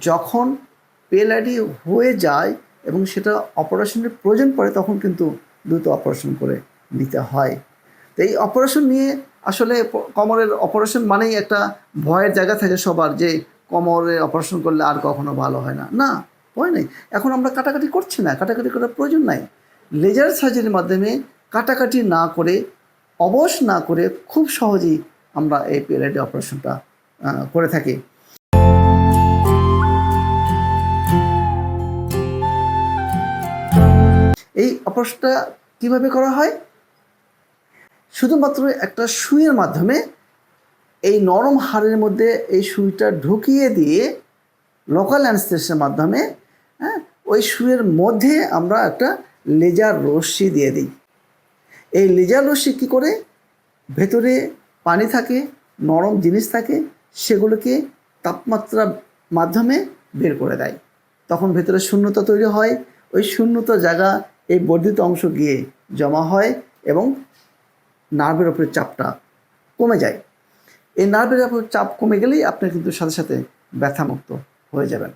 যখন পেলাডি হয়ে যায় এবং সেটা অপারেশনের প্রয়োজন পড়ে, তখন কিন্তু দ্রুত অপারেশন করে নিতে হয়। তো এই অপারেশন নিয়ে আসলে কোমরের অপারেশন মানেই একটা ভয়ের জায়গা থাকে সবার যে কোমরে অপারেশন করলে আর কখনো ভালো হয় না। না, ভয় নেই। এখন আমরা কাটাকাটি করছি না, কাটাকাটি করার প্রয়োজন নাই। লেজার সার্জারির মাধ্যমে কাটাকাটি না করে, অবশ না করে খুব সহজেই আমরা এই পেলাইডি অপারেশনটা করে থাকি। এই অপারেশনটা কীভাবে করা হয়? শুধুমাত্র একটা সুইয়ের মাধ্যমে এই নরম হাড়ের মধ্যে এই সুইটা ঢুকিয়ে দিয়ে লোকাল অ্যানস্থেসিয়ার মাধ্যমে হ্যাঁ ওই সুইয়ের মধ্যে আমরা একটা লেজার রশ্মি দিয়ে দিই। এই লেজার রশ্মি কী করে? ভেতরে পানি থাকে, নরম জিনিস থাকে, সেগুলোকে তাপমাত্রার মাধ্যমে বের করে দেয়। তখন ভেতরে শূন্যতা তৈরি হয়। ওই শূন্যতা জায়গা এই বর্ধিত অংশ গিয়ে জমা হয় এবং নার্ভের ওপরে চাপটা কমে যায়। এই নার্ভের ওপর চাপ কমে গেলেই আপনি কিন্তু সাথে সাথে ব্যথামুক্ত হয়ে যাবেন।